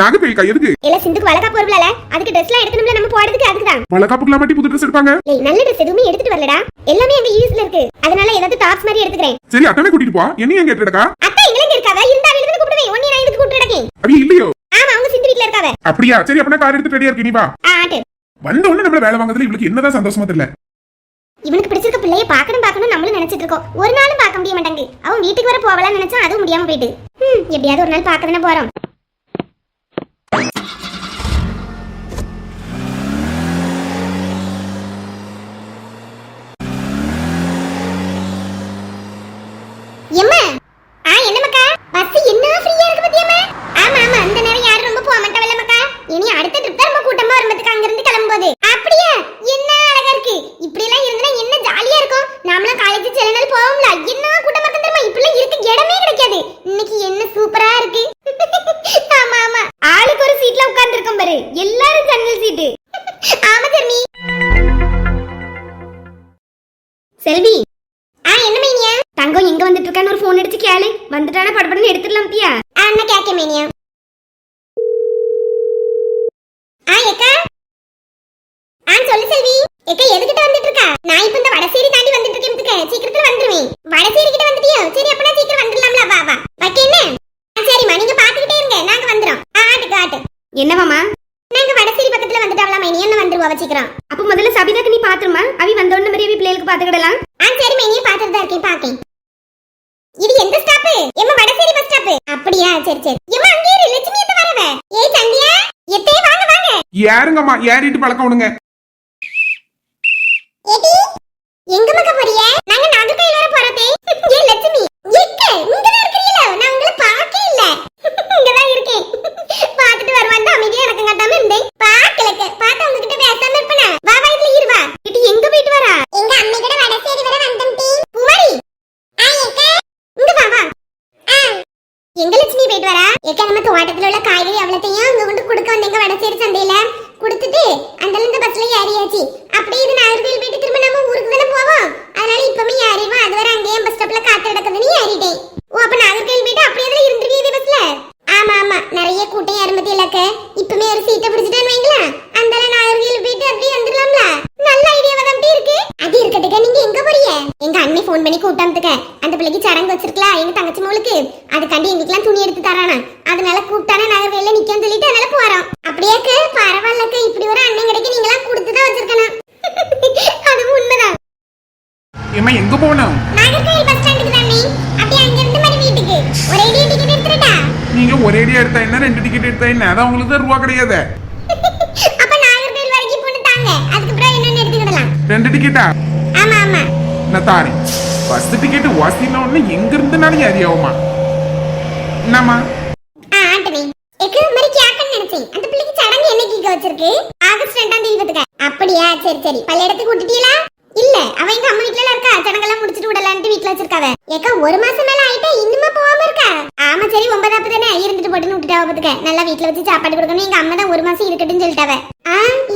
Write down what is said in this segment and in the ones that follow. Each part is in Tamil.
நாகப்பேல்க்கா எதுக்கு? இல்ல சிந்துக்கு வளக்கா போறவளல அதுக்கு ட்ரெஸ் எல்லாம் எடுக்கணும்ல நம்ம போடுறதுக்கு அதுக்கு தான் வளகாப்புக்குலாம் மாட்டி புது ட்ரெஸ் எடுப்பாங்க? ஏய் நல்ல ட்ரெஸ் எதுவுமே எடுத்துட்டு வரலடா. எல்லாமே எங்க யூஸ்ல இருக்கு. அதனால ஏதாவது டாப்ஸ் மாதிரி எடுத்துக்கிறேன். சரி அத்தனை கூட்டிட்டு போ. என்னையும் எங்க கேட்டுடக்கா அத்தை எங்க இருக்காவ? இருந்தா அவளுக்கு கூப்பிடுவேன். ஒன்னே நான் இதுக்கு கூப்பிட்டு இருக்கேன் அவி இல்லையோ? ஆமா அவங்க சிந்து வீட்ல இருக்காவ. அப்படியா? சரி அப்படின்னா கார் எடுத்து ரெடியா இருக்கு நீ வா. வந்த உடனே நம்மள வேலை வாங்குறதுல இவளுக்கு என்னதான் சந்தோஷமா தெரியல. இவனுக்கு பிடிச்சிருக்க பிள்ளைய பார்க்கணும் பார்க்கணும் நம்மளும் நினைச்சிட்டு இருக்கோம். ஒரு நாளும் பார்க்க முடிய மாட்டாங்க அவன் வீட்டுக்கு வர போகலாம்னு நினைச்சா அதுவும் முடியாம போயிட்டு. எப்படியாவது ஒரு நாள் பார்க்க தானே போறோம். கேளு வந்துட்டானா படபடன்னு எடுத்துடலாம் பியா அண்ணா கேக்க மேனியா. ஆ எக்கா. ஆ சொல்லு செல்வி. எக்கா எதுக்கிட்ட வந்துட்டு இருக்கா நான் இப்ப இந்த வடசேரி தாண்டி வந்துட்டு இருக்கேன் சீக்கிரத்துல வந்துருவேன். வடசேரி கிட்ட வந்துட்டியோ? சரி அப்ப நான் சீக்கிரம் வந்துடலாம்ல வா வா. வைக்க என்ன? சரிம்மா நீங்க பாத்துக்கிட்டே இருங்க. நாங்க வந்துறோம். ஆட்டு. காட்டு என்னவாமா நாங்க வடசேரி பக்கத்துல வந்துட்டாவலாம் மேனி? என்ன வந்துருவா வச்சுக்கிறோம் அப்ப முதல்ல சபிதாக்கு நீ பாத்துருமா அவி வந்தோன்னு மாதிரி அவி பிள்ளைகளுக்கு பாத்துக்கிடலாம். ஆ சரி மேனி பாத்துட்டு தான் இருக்கேன் பாக்கேன். இது எந்த ஸ்டாப் எம்மா வடசேரி பஸ் ஸ்டாப் அப்படியா சரி சரி. எம்மா அங்கே இரு லட்சுமி எத்த வரவ? ஏய் சந்தியா? எத்தே வாங்க வாங்க. ஏறுங்கம்மா ஏறிட்டு பழக்கம் விடுங்க ஏடி எங்க மக்க போறிய? நாங்க நாகர்கோயில் வர போறதே ஏ லட்சுமி எக்க இங்க இருக்கீங்களா நான் உங்களை பார்க்கவே இல்ல இங்க தான் இருக்கேன் பார்த்துட்டு வருவான் அமைதியா எனக்கு கட்டாம இருந்தேன் பார்க்கலக்க பார்த்து அவங்க கிட்ட பேசாம இருப்பனா வா வா இதுல இரு வா இடி எங்க போயிட்டு வரா எங்க அம்மை கூட வடசேரி வர வந்தம் டீ குமாரி ஆ எக்க இங்க வா வா ஆ எங்க லட்சுமி போயிட்டு வரா எக்க நம்ம தோட்டத்துல உள்ள காய்கறி அவ்வளத்தையும் அங்க கொண்டு கொடுக்க வந்தேங்க வடசேரி சந்தையில கொடுத்துட்டு அந்த இந்த பஸ்ல ஏறியாச்சு அப்படியே இது நாகர்கோவில் போயிட்டு திரும்ப நம்ம ஊருக்கு தானே போவோம் அதனால இப்பவுமே ஏறிடுவோம் அது வரை அங்கேயே பஸ் ஸ்டாப்ல காத்து கிடக்குதுன்னு ஏறிட்டேன் ஓ அப்ப நாகர்கோவில் போயிட்டு அப்படியே தான் இருந்திருக்கீங்க பஸ்ல ஆமா ஆமா நிறைய கூட்டம் ஏறும்பத்தி இலக்க இப்பவுமே ஒரு சீட்டை பிடிச்சிட்டான்னு வைங்களா அந்த நாகர்கோவில் போயிட்டு அப்படியே வந்துடலாம்ல நல்ல ஐடியாவா தான் இருக்கு அது இருக்கட்டுக்க நீங்க எங்க போறீங்க எங்க அண்ணி ஃபோன் பண்ணி கூட்டாமத்துக்க அந்த பிள்ளைக்கு சடங்கு வச்சிருக்கலாம் எங்க தங்கச்சி மோளுக்கு அதுக்காண்டி எங்களுக்குலாம் துணி எடுத்து தரானா அதனால கூப்பிட்டானே நாகர்கோவில்ல நிக்கன்னு சொல்லிட்டு அதனால போறோம் அப்படியாக்க பரவாயில்லக்க இப்படி ஒரு அண்ணன் கிடைக்க நீங்களாம் கொடுத்து தான் வச்சிருக்கணும் அது உண்மைதான் ஏம்மா எங்க போகணும் நாகர்கோவில் பஸ் ஸ்டாண்டுக்கு தானே அப்படியே அங்க இருந்து மாதிரி வீட்டுக்கு. ஒரே டிக்கெட் எடுத்துட்டா நீங்க ஒரே அடியா எடுத்தா என்ன? ரெண்டு டிக்கெட் எடுத்தா என்ன? அதான் உங்களுக்கு தான் ரூபா கிடையாது. அப்ப நாகர்கோவில் வரைக்கும் போட்டு தாங்க. அதுக்கப்புறம் என்னன்னு எடுத்துக்கிடலாம். ரெண்டு டிக்கெட்டா ஆமா ஆமா. நான் தாரேன் ஃபர்ஸ்ட் டிக்கெட் வாசின உடனே எங்க இருந்துனாலும் ஏரியாவுமா என்னம்மா? எக்கு மாதிரி கேட்கன்னு நினைச்சேன். அந்த பிள்ளைக்கு சடங்கு என்னைக்கு வச்சிருக்கு? ஆகஸ்ட் ரெண்டாம் தேதி அப்படியா? சரி சரி. பள்ளியிடத்துக்கு விட்டுட்டீங்களா இல்ல அவ எங்க அம்மா வீட்ல இருக்கா? சடங்கெல்லாம் முடிச்சிட்டு விடலான்ட்டு வீட்ல வச்சிருக்காவ. ஏக்கா ஒரு மாசம் மேல ஆயிட்டா இன்னுமா போகாம இருக்கா? ஆமா சரி ஒன்பதாப்பு தானே? இருந்துட்டு போட்டுன்னு விட்டுட்டு பத்துக்க. நல்லா வீட்ல வச்சு சாப்பாடு கொடுக்கணும். எங்க அம்மா தான் ஒரு மாசம் இருக்கட்டும்னு சொல்லிட்டாவ.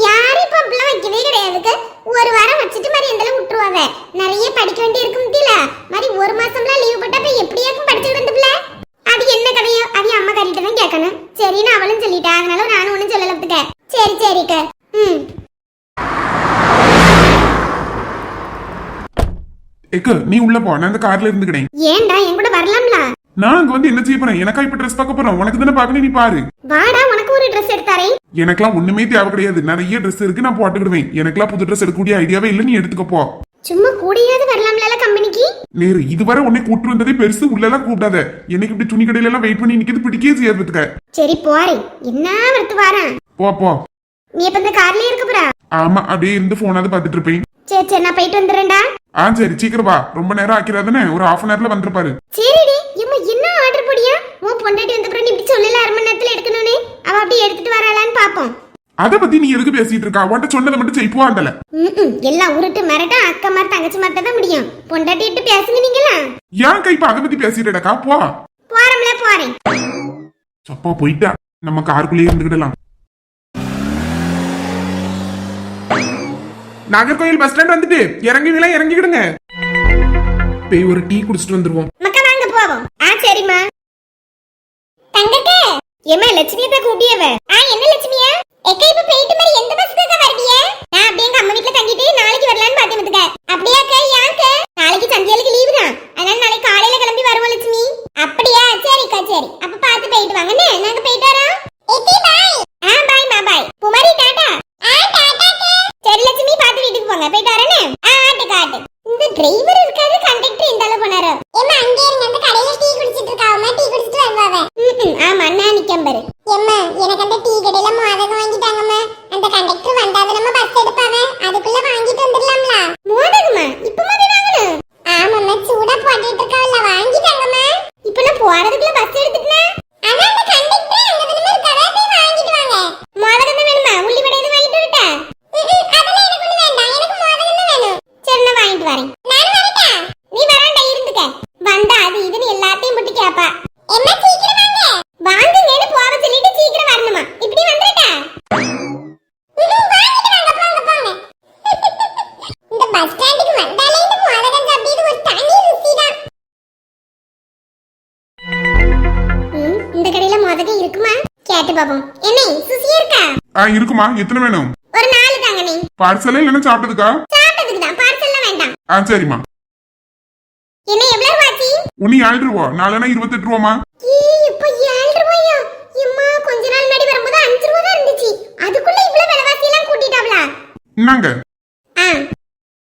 யாரு இப்ப அப்படிலாம் வைக்கவே கிடையாதுக்கு ஒரு வாரம் வச்சுட்டு மாதிரி எந்தளவு விட்டுருவாவ. நிறைய படிக்க வேண்டி இருக்கும் முடியல மாதிரி ஒரு மாசம்லாம் லீவ் போட்டா போய் எப்படியாக்கும் படிச்சுட்டு வந்து அது என்ன கதையோ? அது அம்மா கட்டிட்டு தான் கேட்கணும். சரின்னு அவளும் சொல்லிட்டா. அதனால நானும் ஒண்ணும் சொல்லலத்துக்க சரி சரிக்கா ம் எக்கு நீ உள்ள போ. நான் இந்த கார்ல இருந்துக்கிட்டேன் ஏன்டா? என் கூட வரலாம்ல. நான் அங்க வந்து என்ன செய்ய போறேன்? எனக்கா இப்ப ட்ரெஸ் பார்க்க போறேன் உனக்கு தானே பார்க்கணும்? நீ பாரு. வாடா உனக்கு ஒரு ட்ரெஸ் எடுத்தாரேன். எனக்கெல்லாம் ஒண்ணுமே தேவை கிடையாது. நிறைய ட்ரெஸ் இருக்கு. நான் போட்டுக்கிடுவேன். எனக்கெல்லாம் புது ட்ரெஸ் எடுக்கக்கூடிய ஐடியாவே இல்லை. நீ எடுத்துக்க போ. சும்மா கூடியாவது வரலாம்ல கம்பெனிக்கு? நேரு இதுவரை உன்னை கூட்டு வந்ததே பெருசு. உள்ளெல்லாம் கூப்பிடாத. எனக்கு இப்படி துணி கடையில எல்லாம் வெயிட் பண்ணி நிக்கிறது பிடிக்கவே செய்யறதுக்க சரி போறேன். என்ன வரத்து வாரேன்? போ போ. நீ இப்ப இந்த கார்லயே இருக்க போறா? ஆமா அப்படியே இருந்து போனாவது பாத்துட்டு இருப்பேன். சரி சரி நான் போயிட்டு வந்துடுறேன்டா. ஆ சரி சீக்கிரம் வா. ரொம்ப நேரம் ஆக்கிறாதானே ஒரு ஹாஃப் அன் ஹவர்ல வந்திருப்பாரு. சரிடி இம்மா என்ன ஆர்டர் போடியா? உன் பொண்டாட்டி வந்த அப்புறம் இப்படி சொல்லல அரை மணி நேரத்துல எடுக்கணும்னு? அவ அப்படியே எடுத்துட்டு வராளான்னு பாப்போம். அத பத்தி நீ எதுக்கு பேசிட்டு இருக்கா? உன்ட்ட சொன்னதை மட்டும் அந்தல. ம்ம். எல்லாம் உருட்டு மிரட்டா அக்கா மாதிரி தங்கச்சி மாதிரி தான் முடியும். பொண்டாட்டி விட்டு பேசுங்க நீங்களா ஏன் கை இப்ப அதை பத்தி பேசிட்டடக்கா போ. போறோம்ல போறேன். சப்பா போயிட்டா. நம்ம காருக்குள்ளேயே இருந்துக்கிடலாம் நாகர்கோயில் பஸ் ஸ்டாண்ட் வந்துட்டு. இறங்குவீங்களா? இறங்கிக்கிடுங்க. போய் ஒரு டீ குடிச்சிட்டு வந்துருவோம். மக்கா வாங்க போவோம். ஆ சரிம்மா. தங்கக்கே ஏமா லட்சுமியை தான் கூட்டியவ? ஆ என்ன லட்சுமியா? எக்க இப்ப போயிட்டு மாதிரி எந்த பஸ்க்கு வரடிய நான் அப்படியே எங்க அம்மா வீட்ல தங்கிட்டு நாளைக்கு வரலான்னு பாத்து வந்துக்க அப்படியாக்க யாக்க நாளைக்கு சந்தியாளுக்கு லீவு தான். அதனால நாளைக்கு காலையில கிளம்பி வருவோம் லட்சுமி. அப்படியா சரிக்கா சரி. அப்ப பார்த்து போயிட்டு வாங்கன்னு நாங்க போயிட்டு வரோம். பாப்போம் என்ன சுசியா இருக்கா? ஆ இருக்குமா. எத்தனை வேணும்? ஒரு நாலு தாங்க நீ பார்சலே இல்லைன்னா சாப்பிட்டதுக்கா? சாப்பிட்டதுக்கு தான். பார்சல்லாம் வேண்டாம். ஆ சரிம்மா. என்ன எவ்வளவு ரூபாச்சி ஒன்னு ஏழு ரூபா. நாலனா இருபத்தெட்டு ரூபாமா ஏய் இப்ப ஏழு ரூபாயா? எம்மா கொஞ்ச நாள் முன்னாடி வரும்போது அஞ்சு ரூபா தான் இருந்துச்சு. அதுக்குள்ள இவ்வளவு விலைவாசி எல்லாம் கூட்டிட்டாவளா என்னங்க? ஆ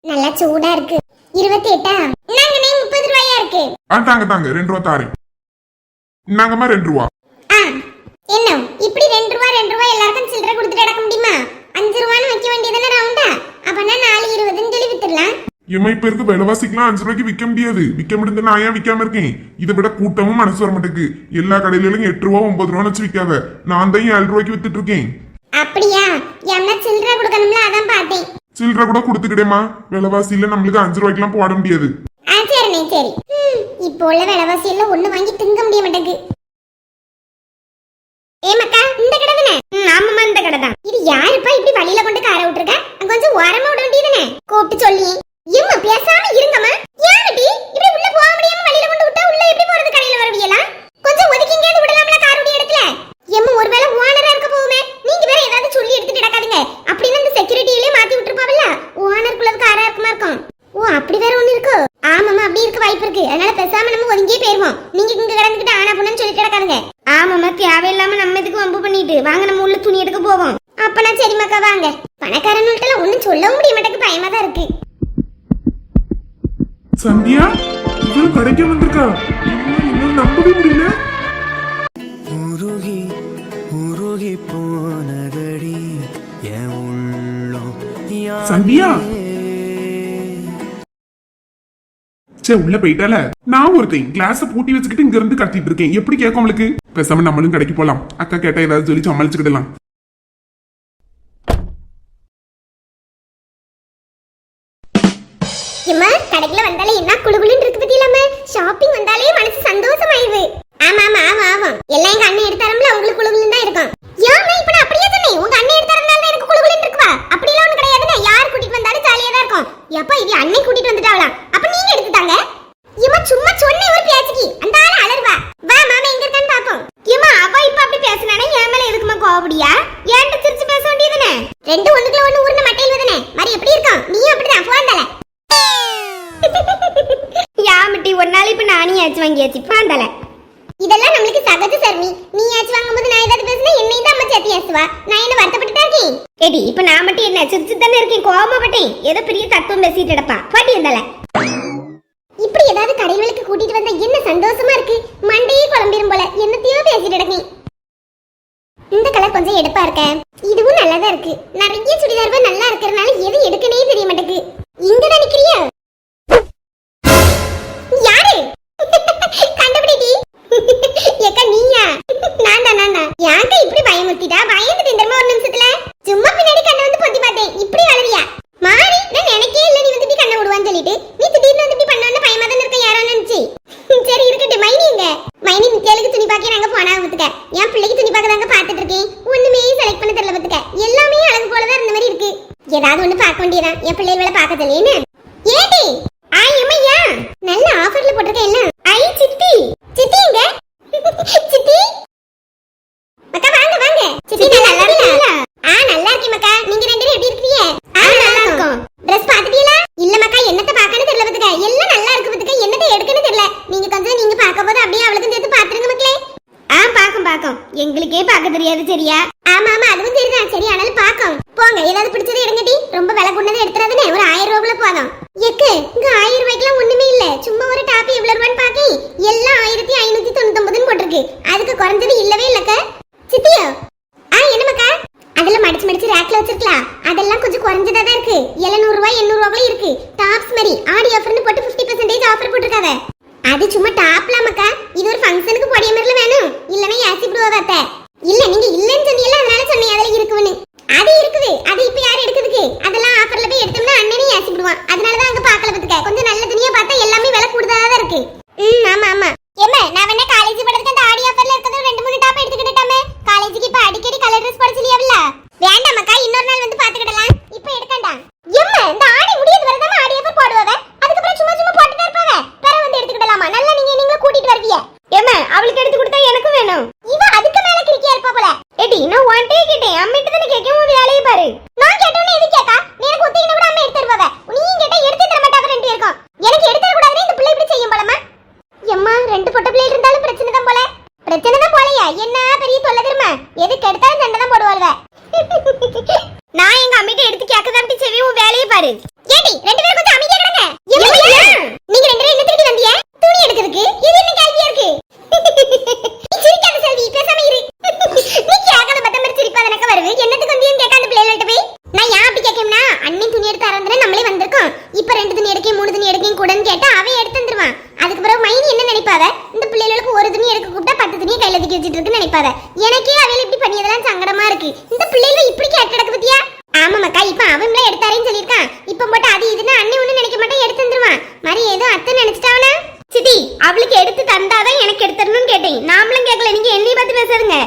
நல்லா சூடா இருக்கு. இருபத்தி எட்டா நாங்க நே முப்பது ரூபாயா இருக்கு? ஆ தாங்க தாங்க. ரெண்டு ரூபா தாரேன். இன்னாங்கம்மா ரெண்டு ரூபா? ஆ என்ன? இப்படி ரெண்டு ரூபா ரெண்டு ரூபா எல்லாருக்கும் சில்லறை கொடுத்துட்டு அடக்க முடியுமா? அஞ்சு ரூபான்னு வைக்க வேண்டியதானே ரவுண்டா அப்பனா நாலு இருபதுன்னு சொல்லி வித்துடலாம். இம்மா இப்ப இருக்க? விலைவாசிக்கெல்லாம் அஞ்சு ரூபாய்க்கு விற்க முடியாது. விற்க முடிந்து நான் ஏன் விற்காம இருக்கேன்? இதை விட கூட்டமும் மனசு வர மாட்டேங்குது. எல்லா கடையிலும் எட்டு ரூபா ஒன்பது ரூபா வச்சு விற்காத நான் தான் ஏழு ரூபாய்க்கு வித்துட்டு இருக்கேன். அப்படியா? என்ன சில்லறை கொடுக்கணும்ல அதான் பார்த்தேன். சில்லறை கூட கொடுத்துக்கிட்டேமா விலைவாசியில நம்மளுக்கு அஞ்சு ரூபாய்க்குலாம் போட முடியாது. சரி. இப்போ உள்ள விலைவாசி எல்லாம் ஒண்ணு வாங்கி திங்க முடிய மாட்டேங்குது. ஏமாக்கா இந்த கடை தானே? ஆமாமா இந்த கடை தான். இது யாருப்பா இப்படி வழியில கொண்டு கார விட்டுருக்க? கொஞ்சம் ஓரமா விட வேண்டியதுனே கூப்பிட்டு சொல்லி. எம்மா பேசாம இருங்கம்மா. யாருடி இப்படி உள்ள போக முடியாம வழியில கொண்டு விட்டா உள்ள எப்படி போறது கடையில வரவியலாம் கொஞ்சம் ஒதுக்கிங்க எங்கேயாவது விடலாம்ல காருடைய இடத்துல? எம்மா ஒருவேளை ஓனரா இருக்க போகுமே. நீங்க வேற ஏதாவது சொல்லி எடுத்துட்டு கிடக்காதீங்க. அப்படின்னு அந்த செக்யூரிட்டியிலே மாத்தி விட்டுருப்போம்ல ஓனர் குள்ள காரா இருக்குமா இருக்கும்? ஓ அப்படி வேற ஒண்ணு இருக்கு? ஆமாமா அப்படி இருக்க வாய்ப்பு இருக்கு. அதனால பேசாம நம்ம ஒதுங்கியே போயிருவோம். நீங்க இங்க கிடந்துகிட்டு ஆனா புண்ணு சொல்லி கிடக்காதுங்க. ஆமாமா தேவையில்லாம நம்ம இதுக்கு வம்பு பண்ணிட்டு? வாங்க நம்ம உள்ள துணி எடுக்க போவோம். அப்பனா சரிமாக்கா வாங்க. பணக்காரன்கிட்ட ஒண்ணும் சொல்லவும் முடிய மாட்டேங்குது. பயமா தான் இருக்கு. சந்தியா இவன் கடைக்கு வந்திருக்கா? இன்னும் நம்பவே முடியல. உருகி உருகி போனதடி என் உள்ளம்? சந்தியா? சே உள்ள போயிட்டால? நான் ஒருத்தன் கிளாஸ பூட்டி வச்சுக்கிட்டு இங்க இருந்து கத்திட்டு இருக்கேன். எப்படி கேட்கும் அவளுக்கு பேசாம நம்மளும் கடைக்கு போலாம். அக்கா கேட்டா ஏதாவது சொல்லி சமாளிச்சுக்கிடலாம். இம்மா கடைக்குள்ள வந்தாலே என்ன குளுகுளுன்னு இருக்கு பத்தியிலாம ஷாப்பிங் வந்தாலே மனசு சந்தோஷமாயிருது ஆமா ஆமா ஆமா ஆமா. எல்லாம் எங்க அண்ணன் எடுத்தாரம்ல உங்களுக்கு குளுகுளுன்னு தான் இருக்கும் ஏம்மா இப்ப நான் அப்படியே சொன்னேன் உங்க அண்ணன் எடுத்தாரனால எனக்கு குளுகுளுன்னு இருக்குவா அப்படிலாம் ஒண்ணு கிடையாதுன்னு யார் கூட்டிட்டு வந்தாலும் ஜாலியா தான் இருக்கும் எப்பா இது அண்ணன் கூட்டிட்டு வந்துட்டாவலாம் அப்ப நீங்க எடுத்துட்டாங்க இம்மா சும்மா சொன்னேன் ஒரு பேச்சுக்கு அந்த ஆளு அலறுவா வா மாமா எங்க இருக்கான்னு பாப்போம் இம்மா அவ இப்ப அப்படி பேசினானே என் மேல எதுக்குமா கோவப்படியா ஏன்ட்ட சிரிச்சு பேச வேண்டியதுனே ரெண்டு ஒண்ணுக்குள்ள ஒண்ணு ஊர்ன மட்டையில் வதனே மாதிரி எப்படி இருக்கும் நீயும் அப்படிதான் போந்தல யாமட்டி ஒரு நாள் இப்ப நானே ஆச்சு வாங்கியாச்சு. பாண்டல இதெல்லாம் நம்மளுக்கு சகஜ சர்மி. நீ ஆச்சு வாங்கும்போது நான் ஏதாவது பேசினா என்னையும் தான் அம்மா சேர்த்து ஏசுவா? நான் என்ன வருத்தப்பட்டு இருக்கேன்? ஏடி இப்ப நான் மட்டும் என்ன சிரிச்சு தானே இருக்கேன்? கோவமாப்பட்டேன் ஏதோ பெரிய தத்துவம் பேசிட்டு இடப்பா பாட்டி வந்தால இப்படி ஏதாவது கடைகளுக்கு கூட்டிட்டு வந்தா என்ன சந்தோஷமா இருக்கு? மண்டையே குழம்பிரும் போல. என்னத்தையோ பேசிட்டு இருக்கேன் இந்த கலர் கொஞ்சம் எடுப்பா இருக்க. இதுவும் நல்லா தான் இருக்கு. நிறைய சுடிதார் நல்லா இருக்கறனால எது எடுக்கனே தெரிய மாட்டேங்குது. மைனி நித்யாளுக்கு துணி பார்க்க நாங்க போனா பத்துக்க என் பிள்ளைக்கு துணி பார்க்க தாங்க பார்த்துட்டு இருக்கேன். ஒண்ணுமே செலக்ட் பண்ண தெரியல பத்துக்க எல்லாமே அழகு போலதான் இருந்த மாதிரி இருக்கு. ஏதாவது ஒண்ணு பார்க்க வேண்டியதான் என் பிள்ளைகளை Yeah. அத்தை நினைச்சிட்டாவனா? சிதி அவளுக்கு எடுத்து தந்தாதான் எனக்கு எடுத்துடணும்னு கேட்டேன். நாமளும் கேட்கல. நீங்க என்னைய பார்த்து பேசுறீங்க